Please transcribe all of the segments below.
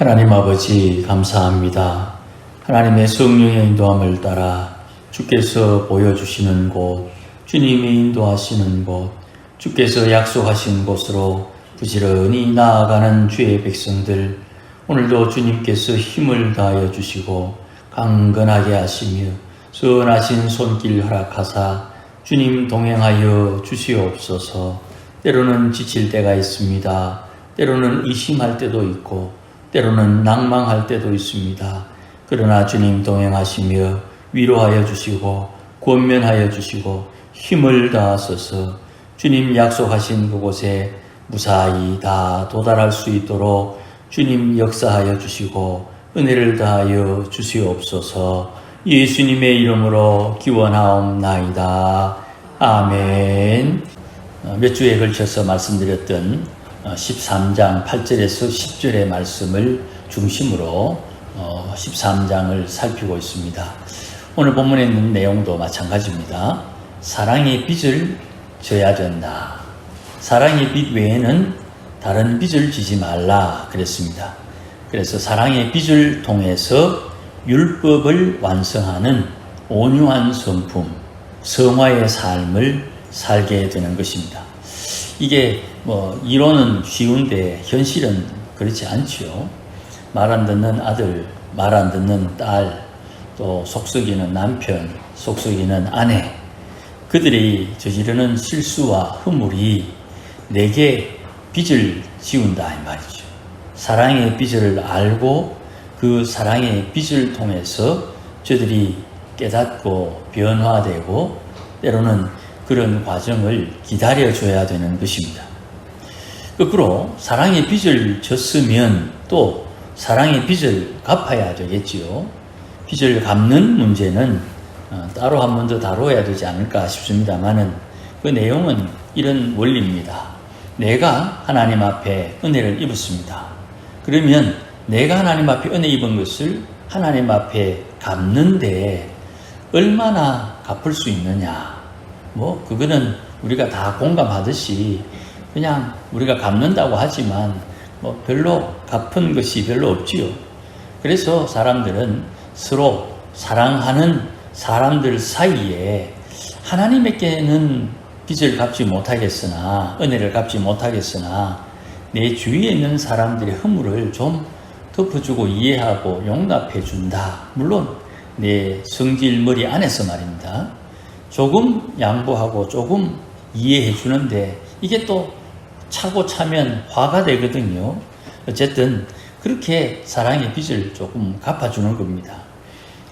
하나님 아버지 감사합니다. 하나님의 성령의 인도함을 따라 주께서 보여주시는 곳, 주님이 인도하시는 곳, 주께서 약속하신 곳으로 부지런히 나아가는 주의 백성들, 오늘도 주님께서 힘을 다하여 주시고 강건하게 하시며 선하신 손길 허락하사 주님 동행하여 주시옵소서 때로는 지칠 때가 있습니다. 때로는 의심할 때도 있고 때로는 낭망할 때도 있습니다. 그러나 주님 동행하시며 위로하여 주시고 권면하여 주시고 힘을 다하소서 주님 약속하신 그곳에 무사히 다 도달할 수 있도록 주님 역사하여 주시고 은혜를 다하여 주시옵소서 예수님의 이름으로 기원하옵나이다. 아멘. 어, 몇 주에 걸쳐서 말씀드렸던 어, 13장 8절에서 10절의 말씀을 중심으로 어, 13장을 살피고 있습니다. 오늘 본문에 있는 내용도 마찬가지입니다. 사랑의 빚을 져야 된다. 사랑의 빚 외에는 다른 빚을 지지 말라 그랬습니다. 그래서 사랑의 빚을 통해서 율법을 완성하는 온유한 성품, 성화의 삶을 살게 되는 것입니다. 이게 뭐 이론은 쉬운데 현실은 그렇지 않지요. 말 안 듣는 아들, 말 안 듣는 딸, 또 속썩이는 남편, 속썩이는 아내, 그들이 저지르는 실수와 허물이 내게 빚을 지운다 이 말이죠. 사랑의 빚을 알고 그 사랑의 빚을 통해서 저들이 깨닫고 변화되고 때로는 그런 과정을 기다려줘야 되는 것입니다. 거꾸로 사랑의 빚을 졌으면 또 사랑의 빚을 갚아야 되겠지요. 빚을 갚는 문제는 어, 따로 한 번 더 다뤄야 되지 않을까 싶습니다만은 그 내용은 이런 원리입니다. 내가 하나님 앞에 은혜를 입었습니다. 그러면 내가 하나님 앞에 은혜 입은 것을 하나님 앞에 갚는데 얼마나 갚을 수 있느냐. 뭐, 그거는 우리가 다 공감하듯이 그냥 우리가 갚는다고 하지만 뭐 별로 갚은 것이 별로 없지요. 그래서 사람들은 서로 사랑하는 사람들 사이에 하나님에게는 빚을 갚지 못하겠으나 은혜를 갚지 못하겠으나 내 주위에 있는 사람들의 허물을 좀 덮어주고 이해하고 용납해 준다. 물론 내 성질 머리 안에서 말입니다. 조금 양보하고 조금 이해해 주는데 이게 또 차고 차면 화가 되거든요. 어쨌든 그렇게 사랑의 빚을 조금 갚아주는 겁니다.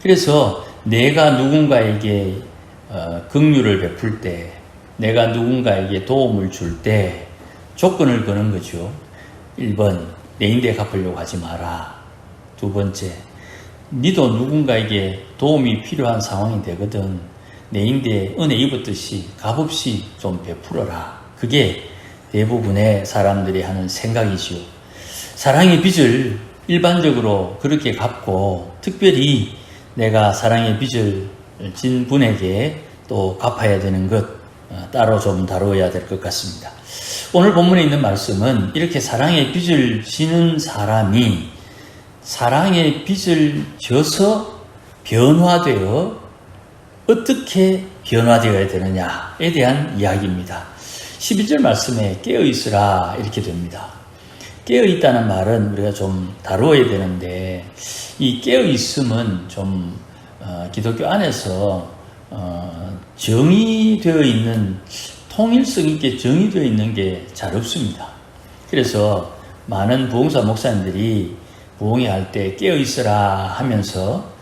그래서 내가 누군가에게 어, 긍휼을 베풀 때, 내가 누군가에게 도움을 줄 때 조건을 거는 거죠. 1번, 내 인대 갚으려고 하지 마라. 두 번째, 니도 누군가에게 도움이 필요한 상황이 되거든. 내 인대에 은혜 입었듯이 값없이 좀 베풀어라. 그게 대부분의 사람들이 하는 생각이지요. 사랑의 빚을 일반적으로 그렇게 갚고 특별히 내가 사랑의 빚을 진 분에게 또 갚아야 되는 것 어, 따로 좀 다루어야 될 것 같습니다. 오늘 본문에 있는 말씀은 이렇게 사랑의 빚을 지는 사람이 사랑의 빚을 져서 변화되어 어떻게 변화되어야 되느냐에 대한 이야기입니다. 11절 말씀에 깨어 있으라 이렇게 됩니다. 깨어 있다는 말은 우리가 좀 다루어야 되는데 이 깨어 있음은 좀 어, 기독교 안에서 어, 정의되어 있는 통일성 있게 정의되어 있는 게 잘 없습니다. 그래서 많은 부흥사 목사님들이 부흥회 때 깨어 있으라 하면서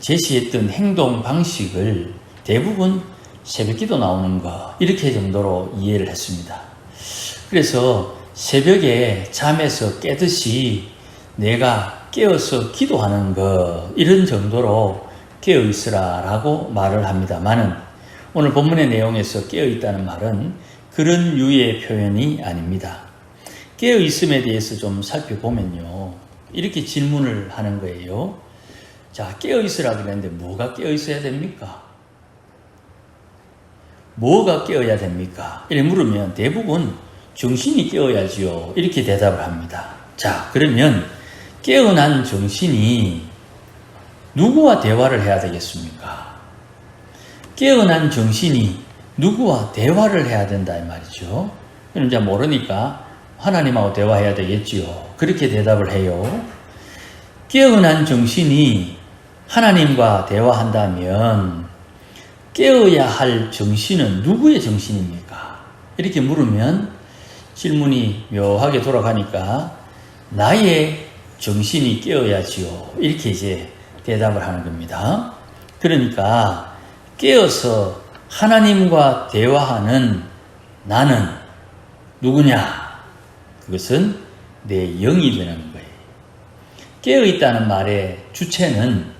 제시했던 행동 방식을 대부분 새벽기도 나오는 거 이렇게 정도로 이해를 했습니다. 그래서 새벽에 잠에서 깨듯이 내가 깨어서 기도하는 것 이런 정도로 깨어 있으라라고 말을 합니다만은 오늘 본문의 내용에서 깨어 있다는 말은 그런 유의 표현이 아닙니다. 깨어 있음에 대해서 좀 살펴보면요. 이렇게 질문을 하는 거예요. 자, 깨어 있으라 그랬는데 뭐가 깨어 있어야 됩니까? 뭐가 깨어야 됩니까? 이렇게 물으면 대부분 정신이 깨어야지요. 이렇게 대답을 합니다. 자, 그러면 깨어난 정신이 누구와 대화를 해야 되겠습니까? 깨어난 정신이 누구와 대화를 해야 된다 이 말이죠. 그럼 이제 모르니까 하나님하고 대화해야 되겠지요. 그렇게 대답을 해요. 깨어난 정신이 하나님과 대화한다면 깨어야 할 정신은 누구의 정신입니까? 이렇게 물으면 질문이 묘하게 돌아가니까 나의 정신이 깨어야지요. 이렇게 이제 대답을 하는 겁니다. 그러니까 깨어서 하나님과 대화하는 나는 누구냐? 그것은 내 영이 되는 거예요. 깨어 있다는 말의 주체는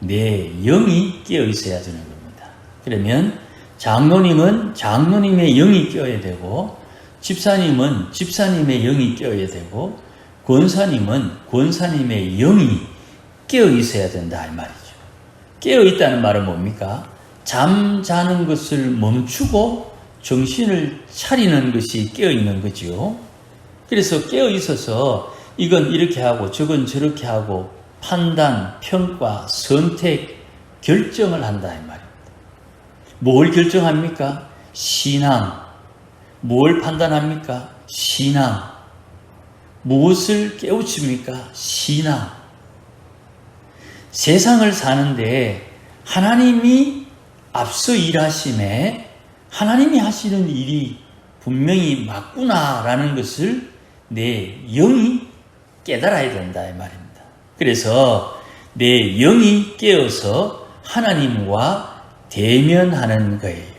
내 영이 깨어 있어야 되는 겁니다. 그러면 장로님은 장로님의 영이 깨어야 되고, 집사님은 집사님의 영이 깨어야 되고, 권사님은 권사님의 영이 깨어 있어야 된다 이 말이죠. 깨어 있다는 말은 뭡니까? 잠자는 것을 멈추고 정신을 차리는 것이 깨어 있는 거지요. 그래서 깨어 있어서 이건 이렇게 하고 저건 저렇게 하고 판단, 평가, 선택, 결정을 한다 이 말입니다. 뭘 결정합니까? 신앙. 뭘 판단합니까? 신앙. 무엇을 깨우칩니까? 신앙. 세상을 사는데 하나님이 앞서 일하심에 하나님이 하시는 일이 분명히 맞구나라는 것을 내 영이 깨달아야 된다 이 말입니다. 그래서 내 영이 깨어서 하나님과 대면하는 거예요.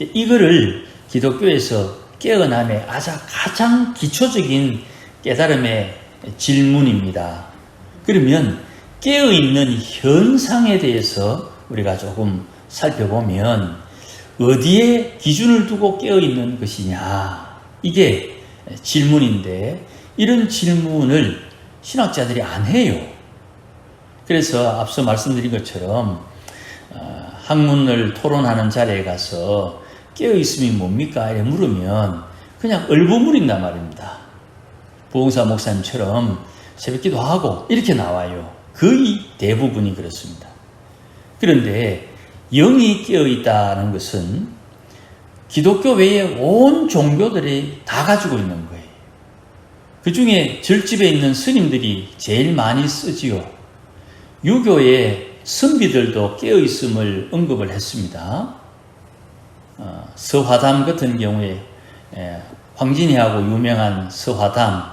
이거를 기독교에서 깨어남의 아주 가장 기초적인 깨달음의 질문입니다. 그러면 깨어있는 현상에 대해서 우리가 조금 살펴보면 어디에 기준을 두고 깨어있는 것이냐. 이게 질문인데 이런 질문을 신학자들이 안 해요. 그래서 앞서 말씀드린 것처럼 어, 학문을 토론하는 자리에 가서 깨어있음이 뭡니까? 이렇게 물으면 그냥 얼버무린단 말입니다. 보홍사 목사님처럼 새벽 기도 하고 이렇게 나와요. 거의 대부분이 그렇습니다. 그런데 영이 깨어 있다는 것은 기독교 외에 온 종교들이 다 가지고 있는. 그 중에 절집에 있는 스님들이 제일 많이 쓰지요. 유교의 선비들도 깨어 있음을 언급을 했습니다. 어, 서화담 같은 경우에 에, 황진이하고 유명한 서화담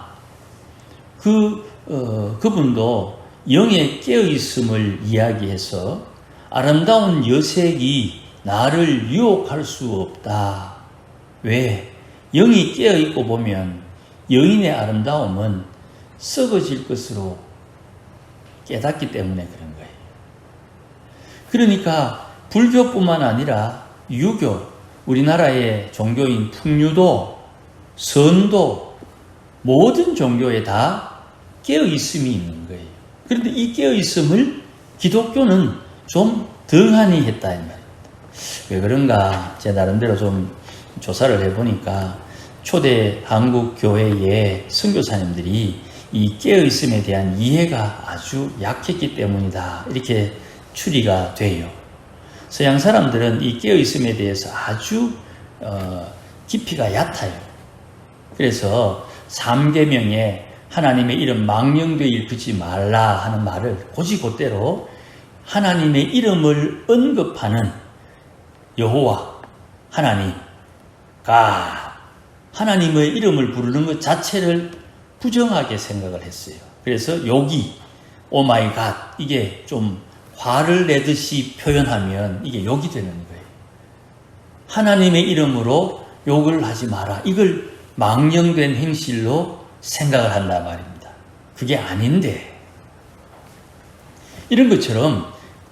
그 어, 그분도 영에 깨어 있음을 이야기해서 아름다운 여색이 나를 유혹할 수 없다. 왜? 영이 깨어 있고 보면 여인의 아름다움은 썩어질 것으로 깨닫기 때문에 그런 거예요. 그러니까 불교뿐만 아니라 유교, 우리나라의 종교인 풍류도, 선도, 모든 종교에 다 깨어 있음이 있는 거예요. 그런데 이 깨어 있음을 기독교는 좀 덩하니 했다. 왜 그런가 제 나름대로 좀 조사를 해보니까 초대 한국 교회의 선교사님들이 이 깨어 있음에 대한 이해가 아주 약했기 때문이다 이렇게 추리가 돼요. 서양 사람들은 이 깨어 있음에 대해서 아주 어, 깊이가 얕아요. 그래서 삼계명에 하나님의 이름 망령되 일프지 말라 하는 말을 고지고대로 하나님의 이름을 언급하는 여호와 하나님 가 하나님의 이름을 부르는 것 자체를 부정하게 생각을 했어요. 그래서 욕이 오마이 갓 이게 좀 화를 내듯이 표현하면 이게 욕이 되는 거예요. 하나님의 이름으로 욕을 하지 마라. 이걸 망령된 행실로 생각을 한단 말입니다. 그게 아닌데 이런 것처럼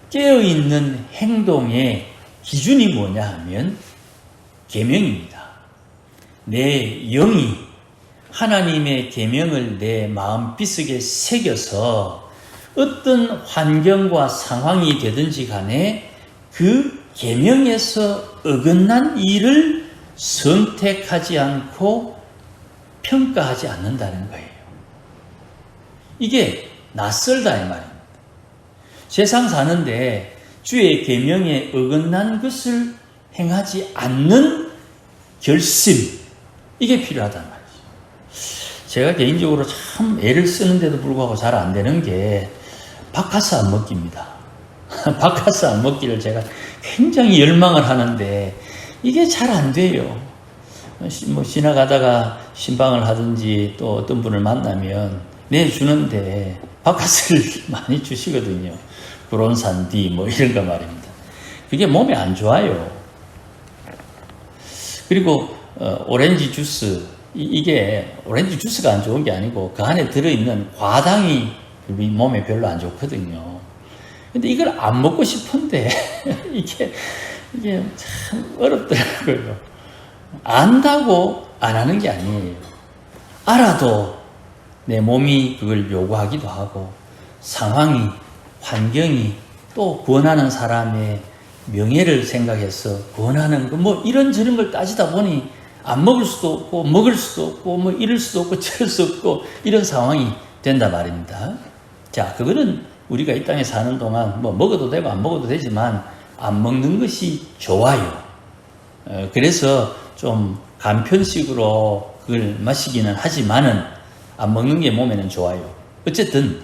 깨어있는 행동의 기준이 뭐냐 하면 계명입니다. 내 영이 하나님의 계명을 내 마음 빗속에 새겨서 어떤 환경과 상황이 되든지 간에 그 계명에서 어긋난 일을 선택하지 않고 평가하지 않는다는 거예요. 이게 낯설다 이 말입니다. 세상 사는데 주의 계명에 어긋난 것을 행하지 않는 결심 이게 필요하단 말이죠. 제가 개인적으로 참 애를 쓰는데도 불구하고 잘 안 되는 게 바카스 안 먹기입니다. 바카스 안 먹기를 제가 굉장히 열망을 하는데 이게 잘 안 돼요. 뭐 지나가다가 신방을 하든지 또 어떤 분을 만나면 내주는데 바카스를 많이 주시거든요. 브론산 D 뭐 이런 거 말입니다. 그게 몸에 안 좋아요. 그리고 어, 오렌지 주스 이, 게 오렌지 주스가 안 좋은 게 아니고 그 안에 들어있는 과당이 우리 몸에 별로 안 좋거든요. 근데 이걸 안 먹고 싶은데 이게 이게 참 어렵더라고요. 안다고 안 하는 게 아니에요. 알아도 내 몸이 그걸 요구하기도 하고 상황이 환경이 또 구원하는 사람의 명예를 생각해서 구원하는 거뭐 이런 저런 걸 따지다 보니 안 먹을 수도 없고 먹을 수도 없고 뭐 이럴 수도 없고 저럴 수 없고 이런 상황이 된다 말입니다. 자, 그거는 우리가 이 땅에 사는 동안 뭐 먹어도 되고 안 먹어도 되지만 안 먹는 것이 좋아요. 어, 그래서 좀 간편식으로 그걸 마시기는 하지만은 안 먹는 게 몸에는 좋아요. 어쨌든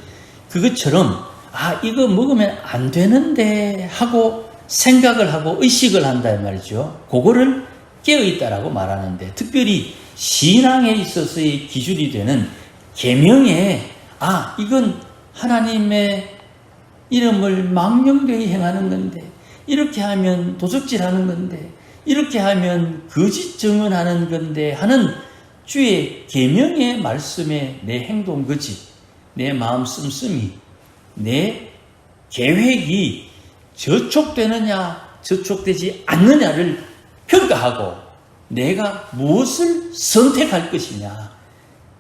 그것처럼 아 이거 먹으면 안 되는데 하고 생각을 하고 의식을 한다 말이죠. 그거를 깨어 있다라고 말하는데 특별히 신앙에 있어서의 기준이 되는 계명에 아 이건 하나님의 이름을 망령되이 행하는 건데 이렇게 하면 도적질하는 건데 이렇게 하면 거짓 증언하는 건데 하는 주의 계명의 말씀에 내 행동 거짓, 내 마음 씀씀이, 내 계획이 저촉되느냐, 저촉되지 않느냐를 평가하고 내가 무엇을 선택할 것이냐,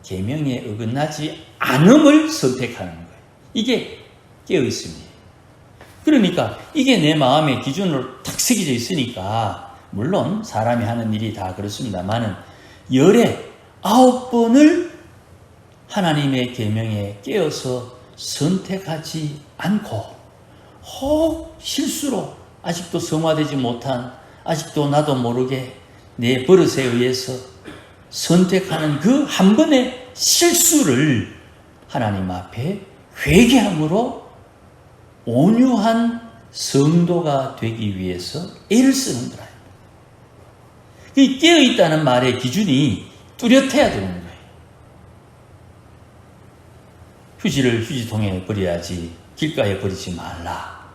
계명에 어긋나지 않음을 선택하는 거예요. 이게 깨어 있습니다. 그러니까 이게 내 마음의 기준으로 탁 새겨져 있으니까 물론 사람이 하는 일이 다 그렇습니다만은 열에 아홉 번을 하나님의 계명에 깨어서 선택하지 않고 혹 실수로 아직도 성화되지 못한 아직도 나도 모르게 내 버릇에 의해서 선택하는 그 한 번의 실수를 하나님 앞에 회개함으로 온유한 성도가 되기 위해서 애를 쓰는 거라. 이 깨어있다는 말의 기준이 뚜렷해야 되는 거예요. 휴지를 휴지통에 버려야지 길가에 버리지 말라.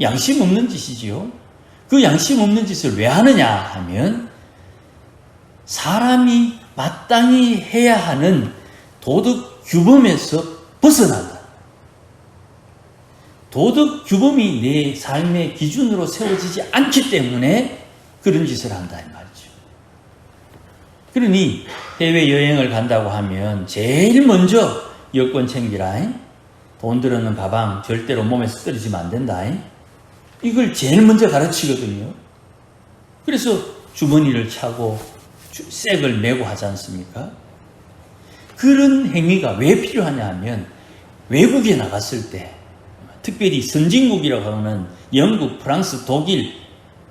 양심 없는 짓이지요. 그 양심 없는 짓을 왜 하느냐 하면 사람이 마땅히 해야 하는 도덕 규범에서 벗어난다. 도덕 규범이 내 삶의 기준으로 세워지지 않기 때문에 그런 짓을 한다 이 말이죠. 그러니 해외 여행을 간다고 하면 제일 먼저 여권 챙기라. 돈 들었는 가방 절대로 몸에서 떨어지면 안 된다. 이걸 제일 먼저 가르치거든요. 그래서 주머니를 차고 색을 메고 하지 않습니까? 그런 행위가 왜 필요하냐 하면 외국에 나갔을 때 특별히 선진국이라고 하는 영국, 프랑스, 독일,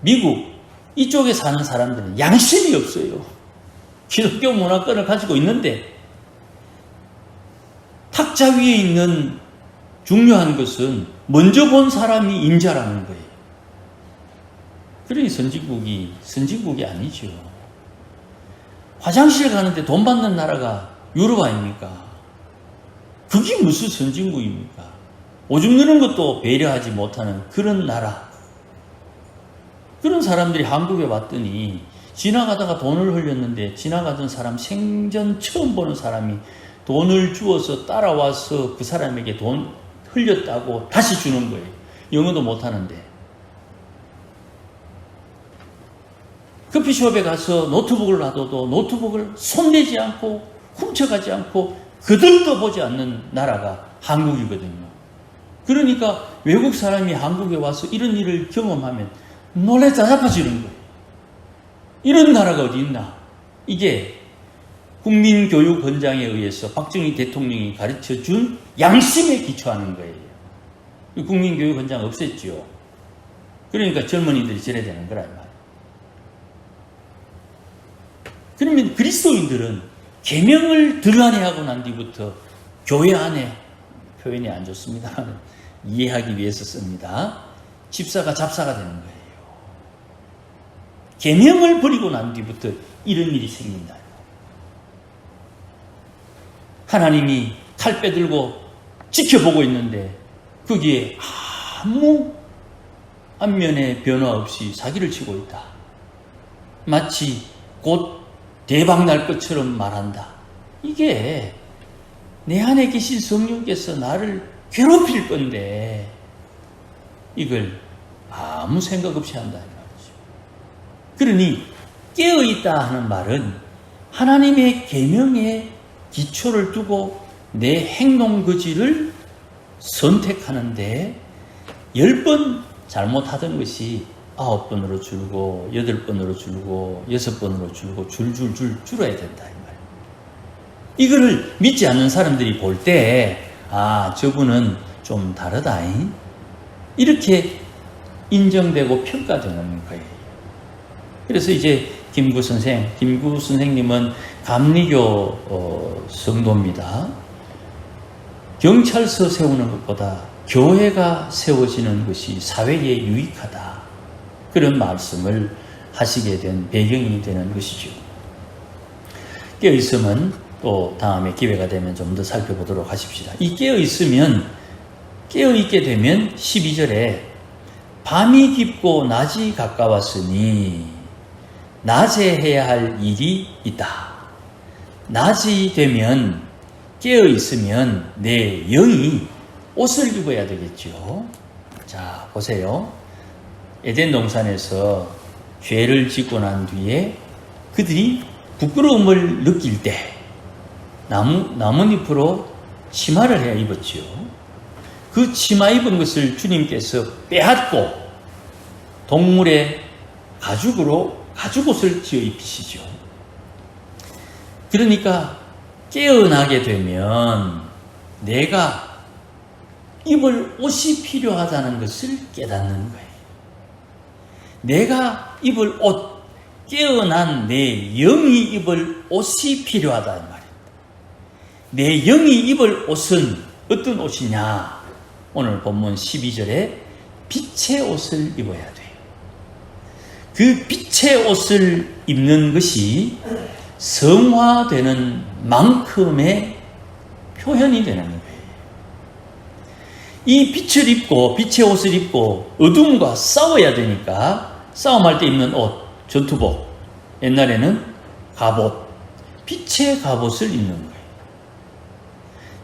미국 이쪽에 사는 사람들은 양심이 없어요. 기독교 문화권을 가지고 있는데 탁자 위에 있는 중요한 것은 먼저 본 사람이 인자라는 거예요. 그러니 선진국이 선진국이 아니죠. 화장실 가는데 돈 받는 나라가 유럽 아닙니까? 그게 무슨 선진국입니까? 오줌 누는 것도 배려하지 못하는 그런 나라. 그런 사람들이 한국에 왔더니 지나가다가 돈을 흘렸는데 지나가던 사람 생전 처음 보는 사람이 돈을 주어서 따라와서 그 사람에게 돈 흘렸다고 다시 주는 거예요. 영어도 못하는데. 커피숍에 가서 노트북을 놔둬도 노트북을 손대지 않고 훔쳐가지 않고 그들도 보지 않는 나라가 한국이거든요. 그러니까 외국 사람이 한국에 와서 이런 일을 경험하면 놀래 짜잡아지는 거예요. 이런 나라가 어디 있나? 이게 국민교육헌장에 의해서 박정희 대통령이 가르쳐 준 양심에 기초하는 거예요. 국민교육원장 없앴죠. 그러니까 젊은이들이 저래야 되는 이 말이에요. 그러면 그리스도인들은 계명을 들안해하고 난 뒤부터 교회 안에 표현이 안 좋습니다. 이해하기 위해서 씁니다. 집사가 잡사가 되는 거예요. 계명을 버리고 난 뒤부터 이런 일이 생긴다. 하나님이 칼 빼 들고 지켜보고 있는데 거기에 아무 안면의 변화 없이 사기를 치고 있다. 마치 곧 대박 날 것처럼 말한다. 이게 내 안에 계신 성령께서 나를 괴롭힐 건데 이걸 아무 생각 없이 한다. 그러니 깨어 있다 하는 말은 하나님의 계명에 기초를 두고 내 행동 거지를 선택하는데 열번 잘못하던 것이 아홉 번으로 줄고 여덟 번으로 줄고 여섯 번으로 줄고 줄줄줄 줄어야 된다 이 말이에요. 이거를 믿지 않는 사람들이 볼 때 아 저분은 좀 다르다 이렇게 인정되고 평가되는 거예요. 그래서 이제 김구 선생, 김구 선생님은 감리교 어, 성도입니다. 경찰서 세우는 것보다 교회가 세워지는 것이 사회에 유익하다. 그런 말씀을 하시게 된 배경이 되는 것이죠. 깨어있으면 또 다음에 기회가 되면 좀 더 살펴보도록 하십시다. 이 깨어있으면, 깨어있게 되면 12절에 밤이 깊고 낮이 가까웠으니 낮에 해야 할 일이 있다. 낮이 되면 깨어 있으면 내 영이 옷을 입어야 되겠죠. 자, 보세요. 에덴 동산에서 죄를 짓고 난 뒤에 그들이 부끄러움을 느낄 때 나무, 나뭇잎으로 치마를 해 입었죠. 그 치마 입은 것을 주님께서 빼앗고 동물의 가죽으로 가죽옷을 지어 입히시죠. 그러니까 깨어나게 되면 내가 입을 옷이 필요하다는 것을 깨닫는 거예요. 내가 입을 옷, 깨어난 내 영이 입을 옷이 필요하다 이 말입니다. 내 영이 입을 옷은 어떤 옷이냐? 오늘 본문 12절에 빛의 옷을 입어야 돼요. 그 빛의 옷을 입는 것이 성화되는 만큼의 표현이 되는 거예요. 이 빛을 입고 빛의 옷을 입고 어둠과 싸워야 되니까 싸움할 때 입는 옷, 전투복. 옛날에는 갑옷, 빛의 갑옷을 입는 거예요.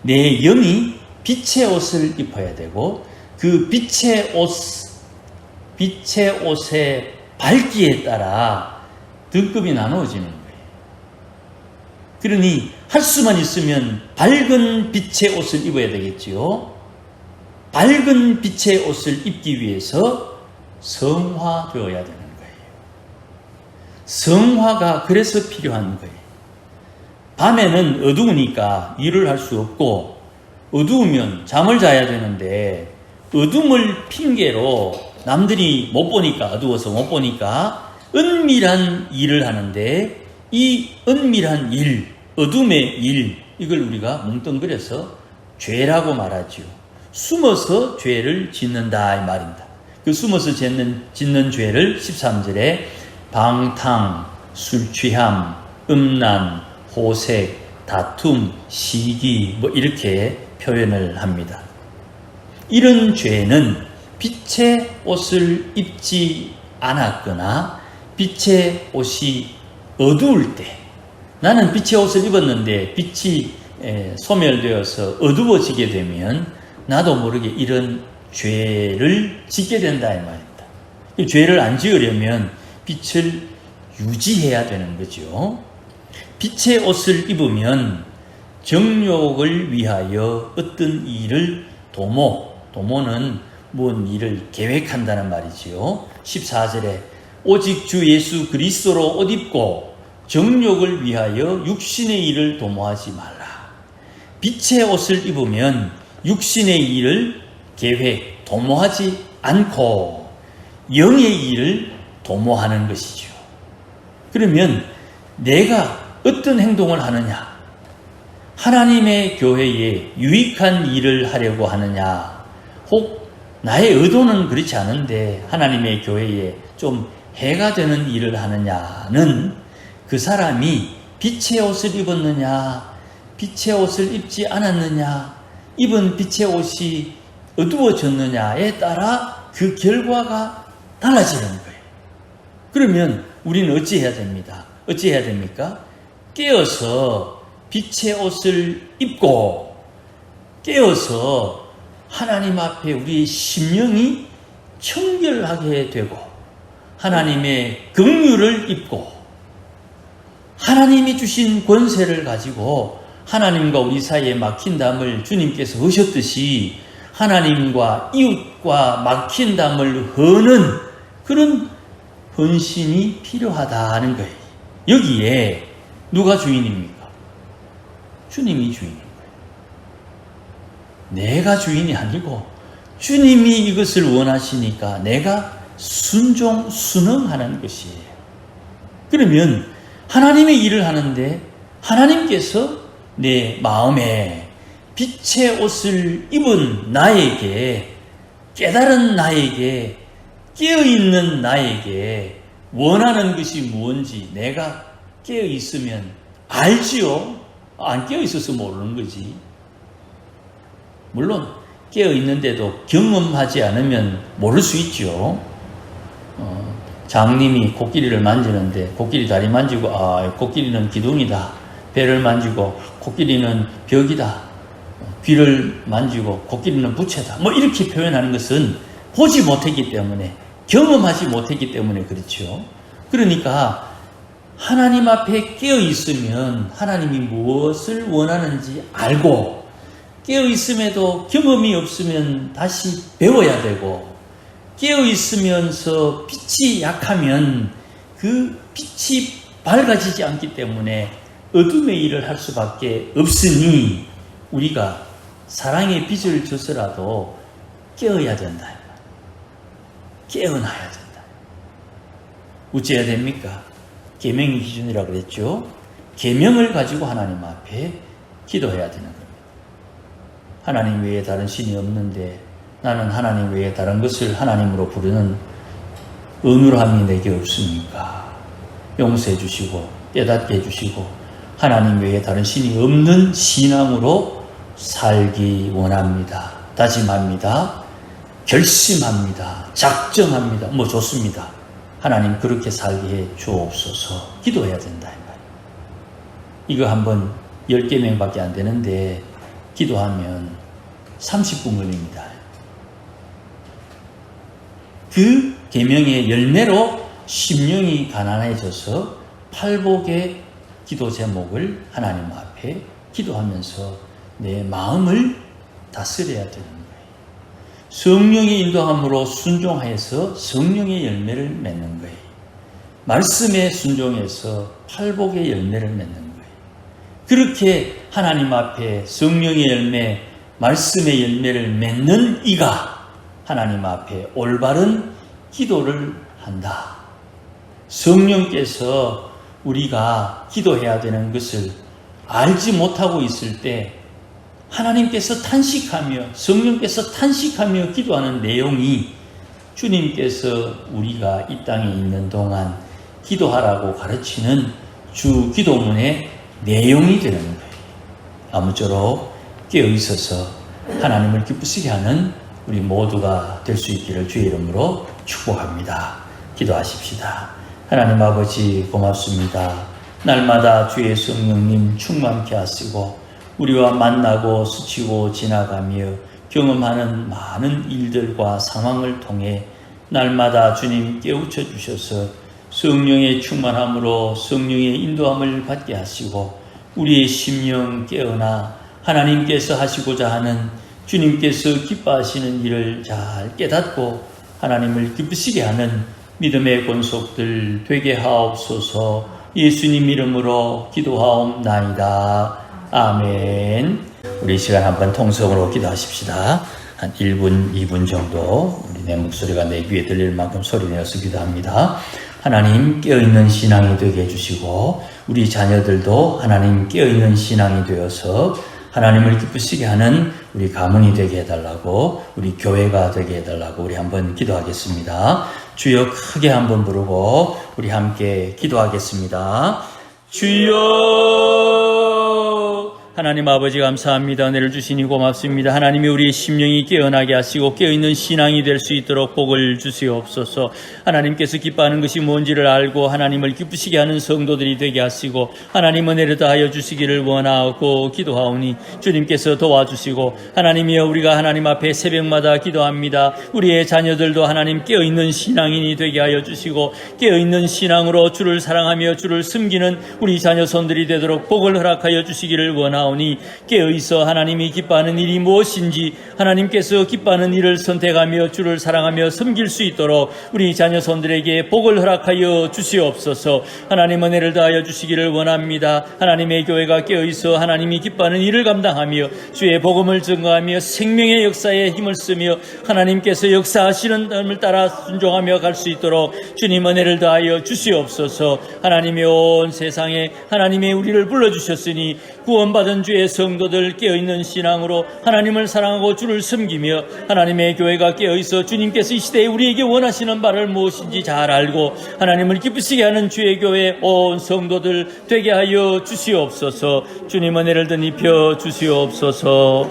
내 영이 빛의 옷을 입어야 되고 그 빛의 옷, 빛의 옷의 밝기에 따라 등급이 나누어지는 거예요. 그러니 할 수만 있으면 밝은 빛의 옷을 입어야 되겠지요. 밝은 빛의 옷을 입기 위해서 성화되어야 되는 거예요. 성화가 그래서 필요한 거예요. 밤에는 어두우니까 일을 할 수 없고 어두우면 잠을 자야 되는데 어둠을 핑계로 남들이 못 보니까 어두워서 못 보니까 은밀한 일을 하는데 이 은밀한 일, 어둠의 일 이걸 우리가 뭉뚱그려서 죄라고 말하지요. 숨어서 죄를 짓는다 이 말입니다. 그 숨어서 짓는, 짓는 죄를 13절에 방탕, 술 취함, 음란, 호색, 다툼, 시기 뭐 이렇게 표현을 합니다. 이런 죄는 빛의 옷을 입지 않았거나 빛의 옷이 어두울 때 나는 빛의 옷을 입었는데 빛이 소멸되어서 어두워지게 되면 나도 모르게 이런 죄를 짓게 된다 이 말입니다. 이 죄를 안 지으려면 빛을 유지해야 되는 거죠. 빛의 옷을 입으면 정욕을 위하여 어떤 일을 도모, 도모는 뭔 일을 계획한다는 말이지요. 14절에 오직 주 예수 그리스도로 옷 입고 정욕을 위하여 육신의 일을 도모하지 말라. 빛의 옷을 입으면 육신의 일을 계획, 도모하지 않고 영의 일을 도모하는 것이죠. 그러면 내가 어떤 행동을 하느냐? 하나님의 교회에 유익한 일을 하려고 하느냐? 혹 나의 의도는 그렇지 않은데 하나님의 교회에 좀 해가 되는 일을 하느냐는 그 사람이 빛의 옷을 입었느냐, 빛의 옷을 입지 않았느냐, 입은 빛의 옷이 어두워졌느냐에 따라 그 결과가 달라지는 거예요. 그러면 우리는 어찌해야 됩니다. 어찌해야 됩니까? 깨어서 빛의 옷을 입고 깨어서 하나님 앞에 우리의 심령이 청결하게 되고 하나님의 긍휼을 입고 하나님이 주신 권세를 가지고 하나님과 우리 사이에 막힌 담을 주님께서 하셨듯이 하나님과 이웃과 막힌 담을 허는 그런 헌신이 필요하다는 거예요. 여기에 누가 주인입니까? 주님이 주인인 거예요. 내가 주인이 아니고 주님이 이것을 원하시니까 내가 순종, 순응하는 것이에요. 그러면 하나님의 일을 하는데 하나님께서 내 마음에 빛의 옷을 입은 나에게 깨달은 나에게 깨어있는 나에게 원하는 것이 무엇인지 내가 깨어있으면 알지요. 안 깨어있어서 모르는 거지. 물론 깨어있는데도 경험하지 않으면 모를 수 있죠. 어, 장님이 코끼리를 만지는데 코끼리 다리 만지고 아 코끼리는 기둥이다. 배를 만지고 코끼리는 벽이다. 귀를 만지고 코끼리는 부채다. 뭐 이렇게 표현하는 것은 보지 못했기 때문에 경험하지 못했기 때문에 그렇죠. 그러니까 하나님 앞에 깨어 있으면 하나님이 무엇을 원하는지 알고 깨어 있음에도 경험이 없으면 다시 배워야 되고 깨어 있으면서 빛이 약하면 그 빛이 밝아지지 않기 때문에 어둠의 일을 할 수밖에 없으니 우리가 사랑의 빛을 줘서라도 깨어야 된다. 깨어나야 된다. 어찌해야 됩니까? 계명이 기준이라 그랬죠. 계명을 가지고 하나님 앞에 기도해야 되는 겁니다. 하나님 외에 다른 신이 없는데 나는 하나님 외에 다른 것을 하나님으로 부르는 은밀함이 내게 없습니까? 용서해 주시고 깨닫게 해 주시고 하나님 외에 다른 신이 없는 신앙으로 살기 원합니다. 다짐합니다. 결심합니다. 작정합니다. 뭐 좋습니다. 하나님 그렇게 살게 해 주옵소서. 기도해야 된다. 이거 한번 10개명밖에 안 되는데 기도하면 30분 걸립니다. 그 계명의 열매로 심령이 가난해져서 팔복의 기도 제목을 하나님 앞에 기도하면서 내 마음을 다스려야 되는 거예요. 성령의 인도함으로 순종하여서 성령의 열매를 맺는 거예요. 말씀에 순종해서 팔복의 열매를 맺는 거예요. 그렇게 하나님 앞에 성령의 열매, 말씀의 열매를 맺는 이가 하나님 앞에 올바른 기도를 한다. 성령께서 우리가 기도해야 되는 것을 알지 못하고 있을 때 하나님께서 탄식하며 성령께서 탄식하며 기도하는 내용이 주님께서 우리가 이 땅에 있는 동안 기도하라고 가르치는 주 기도문의 내용이 되는 거예요. 아무쪼록 깨어 있어서 하나님을 기쁘시게 하는 우리 모두가 될 수 있기를 주의 이름으로 축복합니다. 기도하십시다. 하나님 아버지 고맙습니다. 날마다 주의 성령님 충만케 하시고 우리와 만나고 스치고 지나가며 경험하는 많은 일들과 상황을 통해 날마다 주님 깨우쳐 주셔서 성령의 충만함으로 성령의 인도함을 받게 하시고 우리의 심령 깨어나 하나님께서 하시고자 하는 주님께서 기뻐하시는 일을 잘 깨닫고 하나님을 기쁘시게 하는 믿음의 권속들 되게 하옵소서 예수님 이름으로 기도하옵나이다. 아멘. 우리 이 시간 한번 통성으로 기도하십시다. 한 1분, 2분 정도 우리 내 목소리가 내 귀에 들릴 만큼 소리내어서 기도합니다. 하나님 깨어있는 신앙이 되게 해주시고 우리 자녀들도 하나님 깨어있는 신앙이 되어서 하나님을 기쁘시게 하는 우리 가문이 되게 해달라고 우리 교회가 되게 해달라고 우리 한번 기도하겠습니다. 주여 크게 한번 부르고 우리 함께 기도하겠습니다. 주여 하나님 아버지 감사합니다. 은혜를 주시니 고맙습니다. 하나님이 우리 심령이 깨어나게 하시고 깨어있는 신앙이 될 수 있도록 복을 주시옵소서. 하나님께서 기뻐하는 것이 뭔지를 알고 하나님을 기쁘시게 하는 성도들이 되게 하시고 하나님 은혜를 다하여 주시기를 원하고 기도하오니 주님께서 도와주시고 하나님이여 우리가 하나님 앞에 새벽마다 기도합니다. 우리의 자녀들도 하나님 깨어있는 신앙인이 되게 하여 주시고 깨어있는 신앙으로 주를 사랑하며 주를 섬기는 우리 자녀 손들이 되도록 복을 허락하여 주시기를 원하오 니 깨어있어 하나님이 기뻐하는 일이 무엇인지 하나님께서 기뻐하는 일을 선택하며 주를 사랑하며 섬길 수 있도록 우리 자녀 손들에게 복을 허락하여 주시옵소서. 하나님 은혜를 다하여 주시기를 원합니다. 하나님의 교회가 깨어있어 하나님이 기뻐하는 일을 감당하며 주의 복음을 증거하며 생명의 역사에 힘을 쓰며 하나님께서 역사하시는 을 따라 순종하며 갈 수 있도록 주님 은혜를 다하여 주시옵소서. 하나님의 온 세상에 하나님의 우리를 불러주셨으니 구원받은 주의 성도들 깨어있는 신앙으로 하나님을 사랑하고 주를 섬기며 하나님의 교회가 깨어있어 주님께서 이 시대에 우리에게 원하시는 바를 무엇인지 잘 알고 하나님을 기쁘시게 하는 주의 교회 온 성도들 되게 하여 주시옵소서 주님 은혜를 드니펴 주시옵소서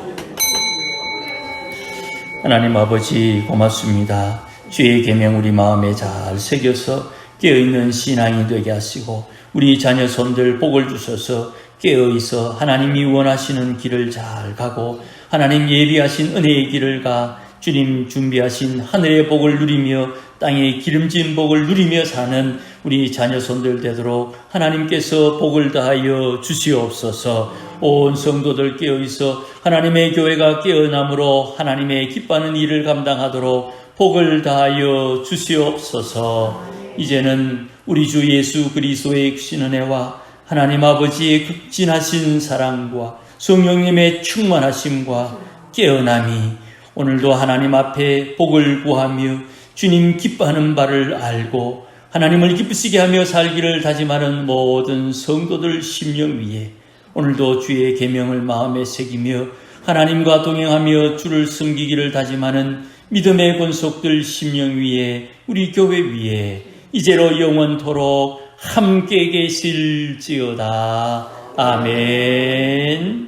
하나님 아버지 고맙습니다. 주의 계명 우리 마음에 잘 새겨서 깨어있는 신앙이 되게 하시고 우리 자녀 손들 복을 주셔서 깨어 있어 하나님이 원하시는 길을 잘 가고 하나님 예비하신 은혜의 길을 가 주님 준비하신 하늘의 복을 누리며 땅의 기름진 복을 누리며 사는 우리 자녀 손들 되도록 하나님께서 복을 다하여 주시옵소서. 온 성도들 깨어 있어 하나님의 교회가 깨어남으로 하나님의 기뻐하는 일을 감당하도록 복을 다하여 주시옵소서. 이제는 우리 주 예수 그리스도의 크신 은혜와 하나님 아버지의 극진하신 사랑과 성령님의 충만하심과 깨어남이 오늘도 하나님 앞에 복을 구하며 주님 기뻐하는 바를 알고 하나님을 기쁘시게 하며 살기를 다짐하는 모든 성도들 심령 위에 오늘도 주의 계명을 마음에 새기며 하나님과 동행하며 주를 섬기기를 다짐하는 믿음의 권속들 심령 위에 우리 교회 위에 이제로 영원토록 함께 계실지어다. 아멘.